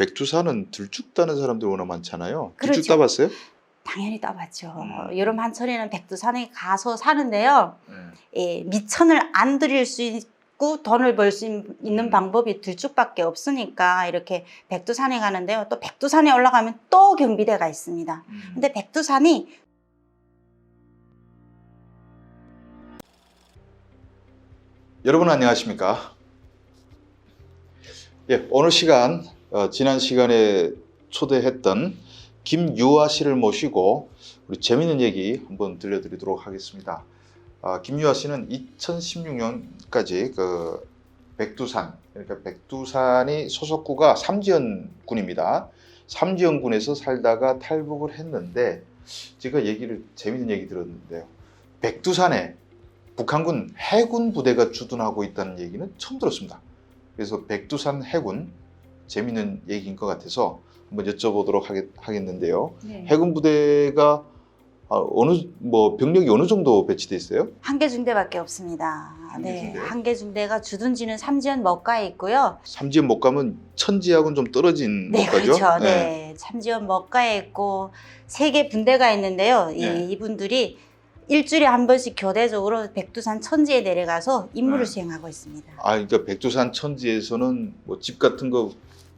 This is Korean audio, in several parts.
백두산은 들쭉 따는 사람들 워낙 많잖아요. 그렇죠. 들쭉 따봤어요? 당연히 따봤죠. 음. 여름 한철에는 백두산에 가서 사는데요. 예, 미천을 안 들일 수 있고 돈을 벌 수 있는 음. 방법이 둘쭉밖에 없으니까 이렇게 백두산에 가는데요. 또 백두산에 올라가면 또 경비대가 있습니다. 음. 근데 백두산이 여러분 안녕하십니까? 예, 오늘 시간 어, 지난 시간에 초대했던 김유아 씨를 모시고 우리 재밌는 얘기 한번 들려드리도록 하겠습니다. 아, 김유아 씨는 2016년까지 그 백두산 그러니까 백두산이 소속구가 삼지연군입니다. 삼지연군에서 살다가 탈북을 했는데 제가 얘기를 재밌는 얘기 들었는데요. 백두산에 북한군 해군 부대가 주둔하고 있다는 얘기는 처음 들었습니다. 그래서 백두산 해군 재밌는 얘기인 것 같아서 한번 여쭤보도록 하겠, 하겠는데요. 해군 부대가 아, 어느 뭐 병력이 어느 정도 배치돼 있어요? 한 개 중대밖에 없습니다. 한개 네, 중대? 한개 중대가 주둔지는 삼지연 먹가에 있고요. 삼지연 못 가면 천지하고는 좀 떨어진 네, 못가죠? 그렇죠. 네, 삼지연 먹가에 있고 세 개 분대가 있는데요. 이, 네. 이분들이 일주일에 한 번씩 교대적으로 백두산 천지에 내려가서 임무를 네. 수행하고 있습니다. 아, 그러니까 백두산 천지에서는 뭐 집 같은 거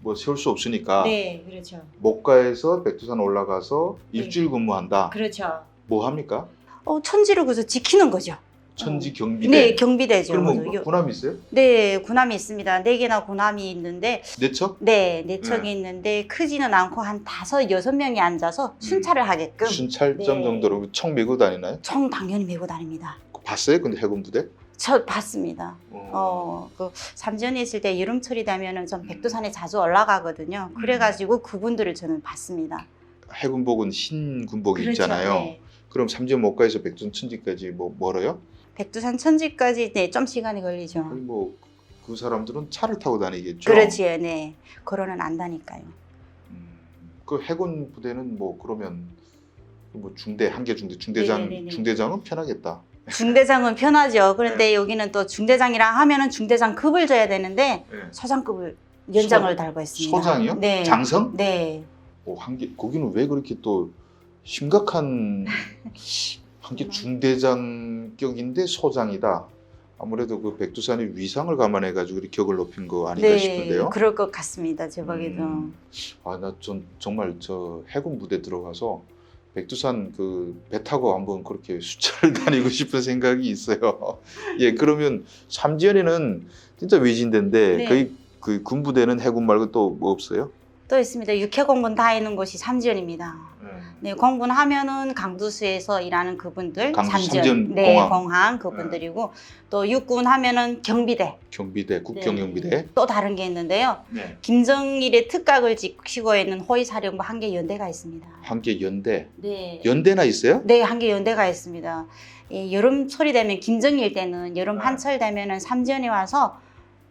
뭐 세울 수 없으니까 네, 그렇죠. 목가에서 백두산 올라가서 네. 일주일 근무한다. 그렇죠. 뭐 합니까? 어, 천지를 그래서 지키는 거죠. 천지 경비대. 네, 경비대죠. 그러면 뭐 요- 군함이 있어요? 네, 군함이 있습니다. 네 개나 군함이 있는데, 네 척? 네, 네 척이 네. 있는데 크지는 않고 한 다섯 여섯 명이 앉아서 순찰을 하게끔 순찰점 네. 정도로 총 메고 다니나요? 총 당연히 메고 다닙니다. 봤어요? 근데 해군 부대? 저 봤습니다. 어, 그 삼지연에 있을 때 여름철이 되면은 전 백두산에 자주 올라가거든요. 음. 그래가지고 그분들을 저는 봤습니다. 해군복은 흰 군복이 그렇죠. 있잖아요. 네. 그럼 삼지연 목가에서 백두산 천지까지 뭐 멀어요? 백두산 천지까지 네, 좀 시간이 걸리죠. 아니 뭐그 사람들은 차를 타고 다니겠죠. 그렇지, 네. 걸어는 안다니까요. 음, 그 해군 부대는 뭐 그러면 뭐 중대 한 개 중대 중대장 네네네네. 중대장은 편하겠다. 중대장은 편하죠. 그런데 네. 여기는 또 중대장이랑 하면은 중대장 급을 줘야 되는데 소장급을 연장을 소- 달고 있습니다. 소장이요? 네. 장성? 네. 뭐 한개 거기는 왜 그렇게 또 심각한 한게 중대장격인데 소장이다. 아무래도 그 백두산의 위상을 감안해 가지고 이렇게 격을 높인 거 아닌가 싶은데요. 그럴 것 같습니다. 제 보기에도. 음. 아, 나 전 정말 저 해군 부대 들어가서 백두산 그 배 타고 한번 그렇게 수차를 다니고 싶은 생각이 있어요. 예, 그러면 삼지연에는 진짜 외진대인데 네. 거의 그 군부대는 해군 말고 또 뭐 없어요? 또 있습니다. 육해 공군 다 있는 곳이 삼지연입니다. 네, 공군 하면은 강두수에서 일하는 그분들, 강두 삼지연, 네, 공항. 공항 그분들이고 또 육군 하면은 경비대, 경비대, 국경경비대. 또 다른 게 있는데요. 네. 김정일의 특각을 지키고 있는 호위사령부 한개 연대가 있습니다. 한개 연대. 네. 연대나 있어요? 네, 한개 연대가 있습니다. 이 여름철이 되면 김정일 때는 여름 네. 한철 되면은 삼전에 와서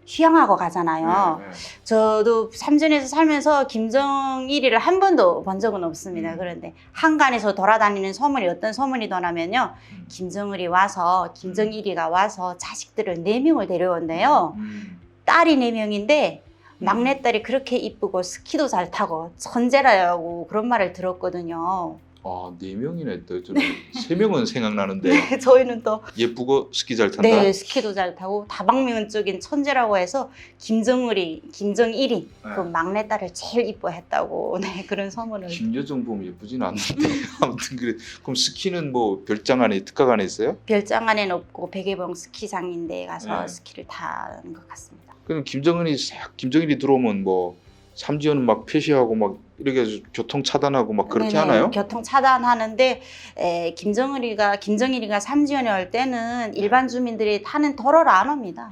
휴양하고 가잖아요. 네, 네. 저도 삼전에서 살면서 김정일이를 한 번도 본 적은 없습니다. 음. 그런데 한간에서 돌아다니는 소문이 어떤 소문이 도나면요. 음. 김정일이 와서 김정일이가 와서 자식들을 네 명을 데려온대요. 음. 딸이 네 명인데 막내딸이 그렇게 이쁘고 스키도 잘 타고 천재라고 그런 말을 들었거든요. 아, 네 명이네. 또 저는 세 명은 생각나는데 저희는 또 예쁘고 스키 잘 탄다. 네, 스키도 잘 타고 다방면적인 천재라고 해서 김정일이 김정일이 네. 그 막내딸을 제일 이뻐했다고 네 그런 소문을 김여정 보면 예쁘진 않는데 아무튼 그래. 그럼 스키는 뭐 별장 안에 특각 안에 있어요? 별장 안에는 없고 백예봉 스키장인데 가서 네. 스키를 타는 것 같습니다. 그럼 김정은이 싹 김정일이 들어오면 뭐 삼지연은 막 폐시하고 막 이렇게 교통 차단하고 막 그렇게 네네, 하나요? 교통 차단하는데 에, 김정일이가 김정일이가 삼지연에 올 때는 일반 주민들이 타는 도로를 안 옵니다.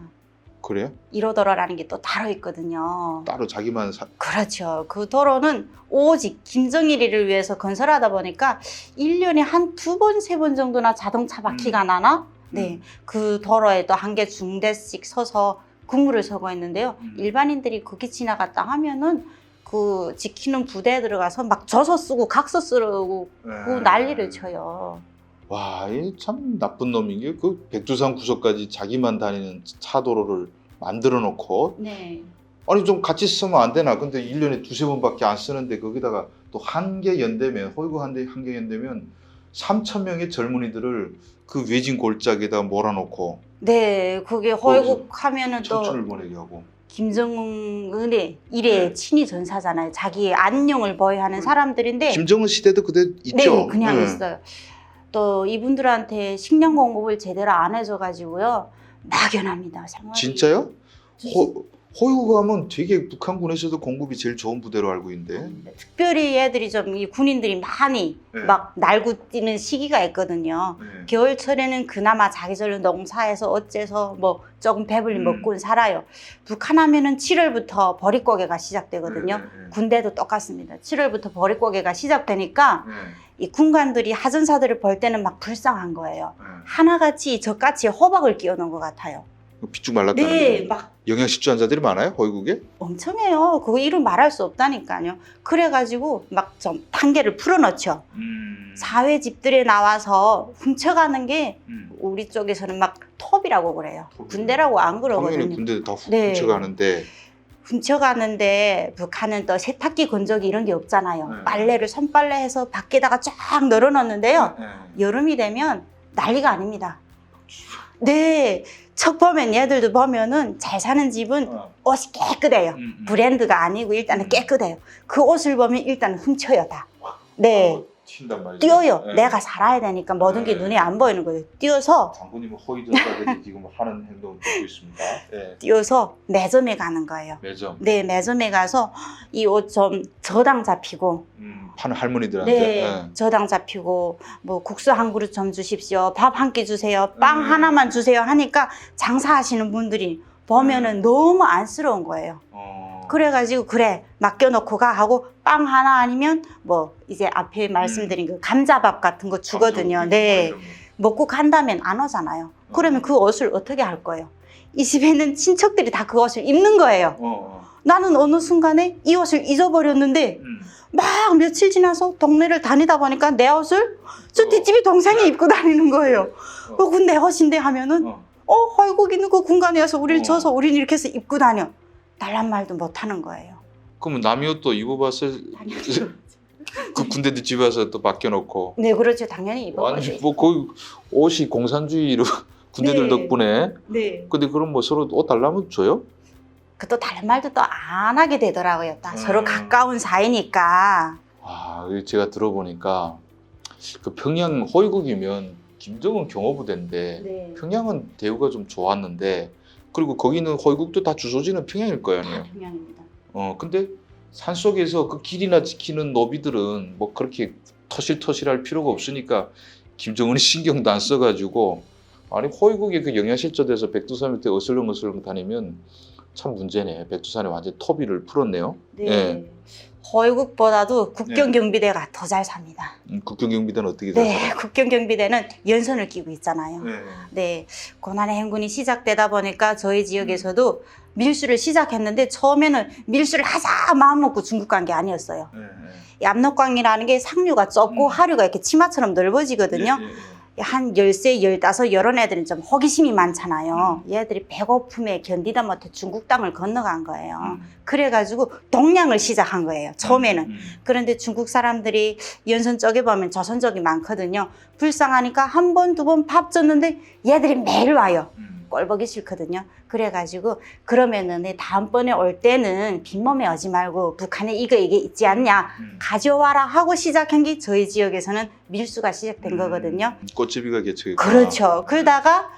그래요? 1호 도로라는 게 또 따로 있거든요. 따로 자기만 사... 그렇죠. 그 도로는 오직 김정일이를 위해서 건설하다 보니까 1년에 한 두 번, 세 번 정도나 자동차 바퀴가 나나? 네. 음. 그 도로에 또 한 개 중대씩 서서 근무를 서고 있는데요. 음. 일반인들이 거기 지나갔다 하면은 그 지키는 부대에 들어가서 막 저서 쓰고 각서 쓰고 그 네. 난리를 쳐요. 와, 이참 나쁜 놈인 게 그 백두산 구석까지 자기만 다니는 차도로를 만들어 놓고 네. 아니 좀 같이 쓰면 안 되나? 근데 1년에 두세 번밖에 안 쓰는데 거기다가 또 한 개 연대면 한개 한개 연대면 3천 명의 젊은이들을 그 외진 골짜기에다 몰아놓고 네, 그게 허위국하면은 또 청춘을 보내게 하고 김정은의 일의 네. 친위 전사잖아요. 자기의 안녕을 보여하는 사람들인데 김정은 시대도 그대 있죠. 네, 그냥 네. 있어요. 또 이분들한테 식량 공급을 제대로 안 해줘가지고요 막연합니다. 생활이. 진짜요? 허, 허위국하면 되게 북한군에서도 공급이 제일 좋은 부대로 알고 있는데. 특별히 애들이 좀 이 군인들이 많이 네. 막 날고 뛰는 시기가 있거든요. 네. 겨울철에는 그나마 자기절로 농사해서 어째서 뭐 조금 배불리 음. 먹고는 살아요. 북한 하면은 7월부터 버릿고개가 시작되거든요. 네, 네, 군대도 똑같습니다. 7월부터 버릿고개가 시작되니까 네. 이 군관들이 하전사들을 볼 때는 막 불쌍한 거예요. 네. 하나같이 저같이 호박을 끼워놓은 것 같아요. 비쭉 말랐다는 네, 게막 영양실조 환자들이 많아요 허위국에? 엄청 해요. 그거 이름 말할 수 없다니까요. 그래가지고 막 좀 단계를 풀어놓죠. 음. 사회 집들에 나와서 훔쳐가는 게 음. 우리 쪽에서는 막 톱이라고 그래요. 톱이요? 군대라고 안 그러거든요. 군대 다 네. 훔쳐가는데 훔쳐가는데 북한은 또 세탁기 건조기 이런 게 없잖아요. 네. 빨래를 손빨래 해서 밖에다가 쫙 널어놓는데요. 네. 여름이 되면 난리가 아닙니다. 네. 척 보면 얘들도 보면은 잘 사는 집은 어. 옷이 깨끗해요. 음, 음. 브랜드가 아니고 일단은 깨끗해요. 그 옷을 보면 일단 훔쳐요 다. 네. 어, 튄단 말이죠. 뛰어요. 네. 내가 살아야 되니까 모든 게 네. 눈에 안 보이는 거예요. 뛰어서 장군님은 허위전사들이 지금 하는 행동을 보고 있습니다. 네. 뛰어서 매점에 가는 거예요. 매점 네, 매점에 가서 이 옷 좀 저당 잡히고, 음, 파는 할머니들한테. 네, 네. 저당 잡히고, 뭐 국수 한 그릇 좀 주십시오, 밥 한 끼 주세요, 빵 음. 하나만 주세요 하니까 장사하시는 분들이 보면은 너무 안쓰러운 거예요. 어. 그래가지고 그래 맡겨놓고 가 하고 빵 하나 아니면 뭐 이제 앞에 말씀드린 그 감자밥 같은 거 주거든요. 네. 먹고 간다면 안 오잖아요. 그러면 어. 그 옷을 어떻게 할 거예요? 이 집에는 친척들이 다 그 옷을 입는 거예요. 어, 어. 나는 어느 순간에 이 옷을 잊어버렸는데 음. 막 며칠 지나서 동네를 다니다 보니까 내 옷을 저 어. 뒷집이 동생이 입고 다니는 거예요. 어. 어, 근데 옷인데 하면은 어. 어, 헐국 있는 그 공간에 와서 우리를 어. 줘서 우리는 이렇게 해서 입고 다녀. 달란 말도 못 하는 거예요. 그러면 남이 옷도 입어봤을 그 군대들 집에 와서 또 맡겨놓고 네, 그렇죠. 당연히 입어보죠. 뭐 거의 옷이 공산주의로 군대들 네. 덕분에 네. 근데 그럼 뭐 서로 옷 달라면 줘요? 그또 다른 말도 또 안 하게 되더라고요. 또 음. 서로 가까운 사이니까. 아 이거 제가 들어보니까 그 평양 호위국이면 김정은 경호부대인데 네. 평양은 대우가 좀 좋았는데 그리고 거기는 호위국도 다 주소지는 평양일 거 아니에요. 다 평양입니다. 어 근데 산 속에서 그 길이나 지키는 노비들은 뭐 그렇게 터실터실할 필요가 없으니까 김정은이 신경도 안 써가지고 아니 호위국이 그 영양실조돼서 백두산 밑에 어슬렁어슬렁 다니면 참 문제네. 백두산에 완전 터비를 풀었네요. 네. 예. 허위국보다도 국경경비대가 더 잘 삽니다. 음, 국경경비대는 어떻게 네, 되세요? 국경경비대는 연선을 끼고 있잖아요. 네. 네, 고난의 행군이 시작되다 보니까 저희 지역에서도 밀수를 시작했는데 처음에는 밀수를 하자 마음 먹고 중국 간 게 아니었어요. 네. 이 압록강이라는 게 상류가 좁고 음. 하류가 이렇게 치마처럼 넓어지거든요. 예, 예, 예. 한 열세, 열다섯, 열한 애들은 좀 호기심이 많잖아요. 음. 얘들이 배고픔에 견디다 못해 중국 땅을 건너간 거예요. 음. 그래가지고 동량을 시작한 거예요. 처음에는. 음, 그런데 중국 사람들이 연선 쪽에 보면 조선족이 많거든요. 불쌍하니까 한 번, 두 번 밥 줬는데 얘들이 매일 와요. 음. 꼴보기 싫거든요. 그래가지고 그러면은 내 다음번에 올 때는 빈몸에 오지 말고 북한에 이거 이게 있지 않냐 음. 가져와라 하고 시작한 게 저희 지역에서는 밀수가 시작된 거거든요. 음, 꽃집이가 개척이 그렇죠. 그러다가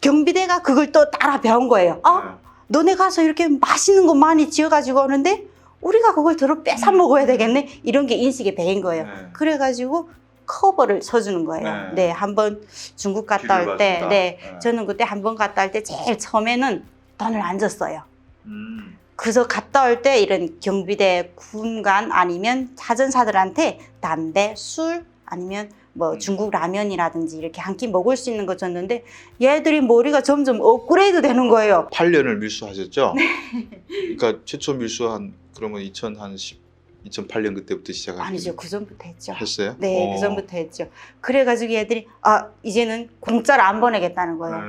경비대가 그걸 또 따라 배운 거예요. 네. 아, 너네 가서 이렇게 맛있는 거 많이 지어가지고 오는데 우리가 그걸 들어 뺏어 먹어야 되겠네. 이런 게 인식이 배인 거예요. 네. 그래가지고 커버를 쳐주는 거예요. 네. 네, 한번 중국 갔다 올 때. 네, 네. 저는 그때 한 번 갔다 올 때 제일 처음에는 돈을 안 줬어요. 음. 그래서 갔다 올 때 이런 경비대 군관 아니면 사전사들한테 담배, 술 아니면 뭐 음. 중국 라면이라든지 이렇게 한 끼 먹을 수 있는 거 줬는데 얘들이 머리가 점점 업그레이드 되는 거예요. 8년을 밀수하셨죠? 네. 그러니까 최초 밀수한 그러면 2010 2008년 그때부터 시작하셨 아니죠. 그 전부터 했죠. 했어요? 네, 어. 그 전부터 했죠. 그래가지고 얘들이 아 이제는 공짜로 안 보내겠다는 거예요. 네.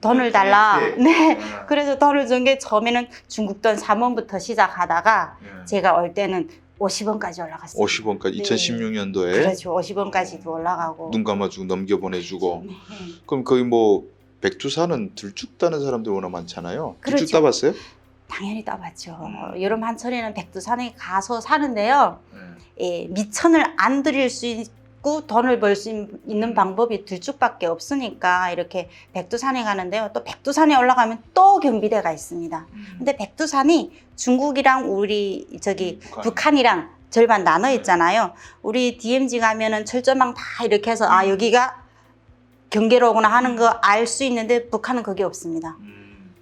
돈을 달라. 네. 네. 네. 그래서 돈을 준 게 처음에는 중국 돈 3원부터 시작하다가 네. 제가 올 때는 50원까지 올라갔어요. 50원까지 네. 2016년도에 그렇죠. 50원까지도 올라가고. 눈 감아주고 넘겨보내주고 네. 그럼 거의 뭐 백두산은 들쭉 따는 사람들 워낙 많잖아요. 들쭉 그렇죠. 따봤어요? 당연히 따봤죠. 음. 여름 한철에는 백두산에 가서 사는데요. 네. 예, 미천을 안 들일 수 있고 돈을 벌 수 있는 방법이 둘쭉밖에 없으니까 이렇게 백두산에 가는데요. 또 백두산에 올라가면 또 경비대가 있습니다. 근데 백두산이 중국이랑 우리 저기 북한. 북한이랑 절반 나눠 네. 있잖아요. 우리 DMZ 가면은 철조망 다 이렇게 해서 아 음. 여기가 경계로구나 하는 거 알 수 있는데 북한은 그게 없습니다. 음.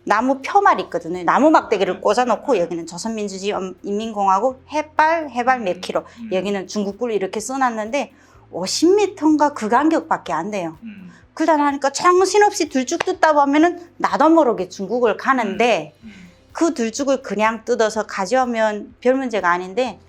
나무 표말 있거든요. 나무 막대기를 네. 꽂아놓고 여기는 조선민주주의인민공화국 해발 해발 몇 킬로 음. 여기는 중국불 이렇게 써놨는데 50m인가 그 간격밖에 안 돼요. 음. 그러다 하니까 정신없이 들쭉 뜯다 보면은 나도 모르게 중국을 가는데 음. 그 들쭉을 그냥 뜯어서 가져오면 별 문제가 아닌데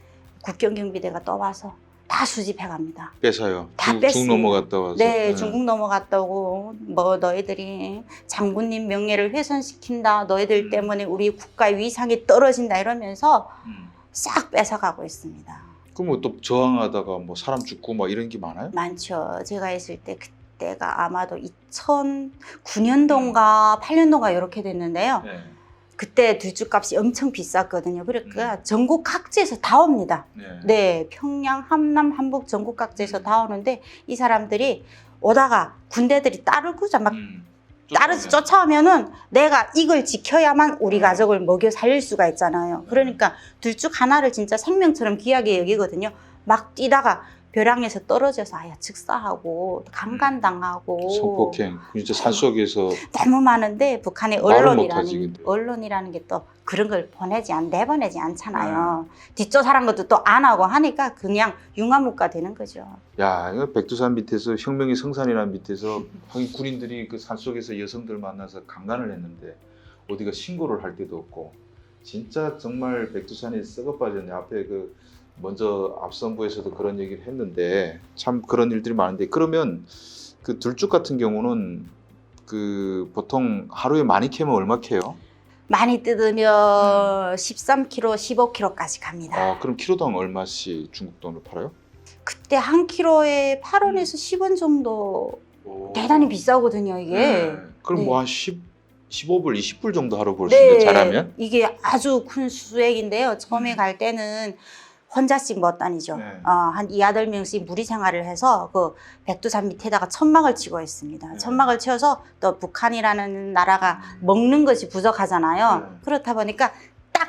국경경비대가 떠와서 다 수집해 갑니다. 뺏어요. 다 중, 중 뺐습니다. 넘어갔다 와서. 네, 중국 넘어갔다 오고 뭐 너희들이 장군님 명예를 훼손시킨다. 너희들 음. 때문에 우리 국가의 위상이 떨어진다 이러면서 음. 싹 뺏어가고 있습니다. 그럼 뭐또 저항하다가 뭐 사람 죽고 막 이런 게 많아요? 많죠. 제가 있을 때 그때가 아마도 2009년도인가 8년도인가 이렇게 됐는데요. 네. 그때 들쭉값이 엄청 비쌌거든요. 그러니까 음. 전국 각지에서 다 옵니다. 네. 네, 평양, 함남, 한북 전국 각지에서 다 오는데 이 사람들이 오다가 군대들이 따르고자 막 음. 따르서 쫓아오면. 쫓아오면은 내가 이걸 지켜야만 우리 음. 가족을 먹여 살릴 수가 있잖아요. 그러니까 둘쭉 하나를 진짜 생명처럼 귀하게 여기거든요. 막 뛰다가 벼랑에서 떨어져서 아야 즉사하고 강간당하고 성폭행 진짜 산속에서 너무 많은데 북한의 언론이라는. 언론이라는 게 또 그런 걸 보내지 안 내보내지 않잖아요. 뒷조사란 것도 또 안 하고 하니까 그냥 융화무가 되는 거죠. 야 이거 백두산 밑에서 혁명의 성산이라는 밑에서 하긴 군인들이 그 산속에서 여성들 만나서 강간을 했는데 어디가 신고를 할 데도 없고 진짜 정말 백두산이 썩어 빠졌네 앞에 그 먼저 앞선부에서도 그런 얘기를 했는데 참 그런 일들이 많은데 그러면 그 들쭉 같은 경우는 그 보통 하루에 많이 캐면 얼마 캐요? 많이 뜯으면 13kg, 15kg까지 갑니다. 아 그럼 키로당 얼마씩 중국 돈을 팔아요? 그때 한 킬로에 8원에서 10원 정도 대단히 비싸거든요, 이게. 네. 그럼 네. 뭐 한 10, 15불, 20불 정도 하루 벌 수 있는 잘하면? 이게 아주 큰 수액인데요. 처음에 음. 갈 때는 혼자씩 못 다니죠. 네. 어, 한 이아덟 명씩 무리 생활을 해서 그 백두산 밑에다가 천막을 치고 있습니다. 네. 천막을 치워서 또 북한이라는 나라가 먹는 것이 부족하잖아요. 네. 그렇다 보니까 딱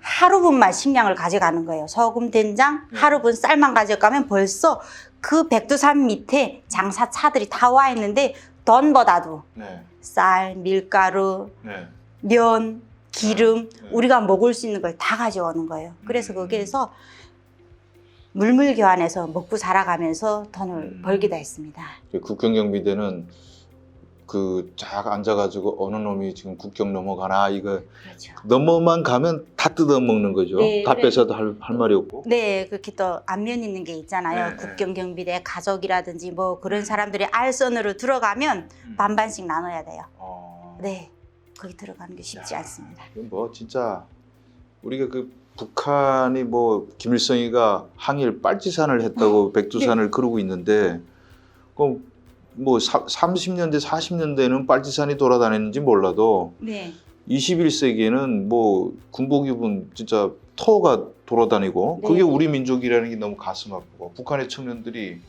하루분만 식량을 가져가는 거예요. 소금, 된장, 네. 하루분 쌀만 가져가면 벌써 그 백두산 밑에 장사차들이 다 와 있는데 돈보다도 네. 쌀, 밀가루, 네. 면, 기름 네. 우리가 먹을 수 있는 걸 다 가져오는 거예요. 그래서 음. 거기에서 물물 교환해서 먹고 살아가면서 돈을 음. 벌기도 했습니다. 그 국경경비대는 그쫙 앉아가지고 어느 놈이 지금 국경 넘어가나 이거 그렇죠. 넘어만 가면 다 뜯어먹는 거죠. 네, 다 그래. 뺏어도 할, 할 말이 없고. 네, 그렇게 또 안면 있는 게 있잖아요. 네, 네. 국경 경비대 가족이라든지 뭐 그런 사람들이 알선으로 들어가면 음. 반반씩 나눠야 돼요. 어. 네, 거기 들어가는 게 쉽지 야. 않습니다. 뭐 진짜 우리가 그 북한이 뭐 김일성이가 항일 빨치산을 했다고 백두산을 그러고 있는데 그럼 뭐 30년대 40년대는 빨치산이 돌아다녔는지 몰라도 네, 21세기에는 뭐 군복 입은 진짜 터가 돌아다니고 네. 그게 우리 민족이라는 게 너무 가슴 아프고 북한의 청년들이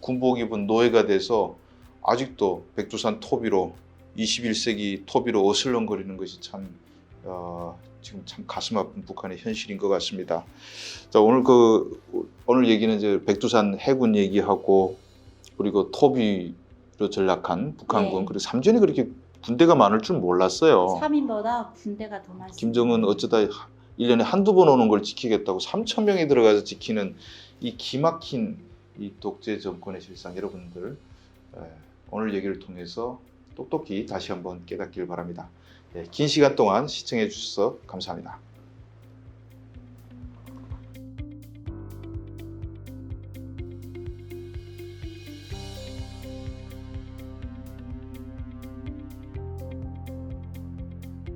군복 입은 노예가 돼서 아직도 백두산 토비로 21세기 토비로 어슬렁거리는 것이 참 어, 지금 참 가슴 아픈 북한의 현실인 것 같습니다. 자 오늘 그 오늘 얘기는 이제 백두산 해군 얘기하고 그리고 토비로 전락한 북한군 네. 그리고 삼전에 그렇게 군대가 많을 줄 몰랐어요. 3인보다 군대가 더 많습니다. 김정은 어쩌다 1년에 한두 번 오는 걸 지키겠다고 3천 명이 들어가서 지키는 이 기막힌 이 독재 정권의 실상 여러분들 에, 오늘 얘기를 통해서 똑똑히 다시 한번 깨닫길 바랍니다. 예, 긴 시간 동안 시청해 주셔서 감사합니다.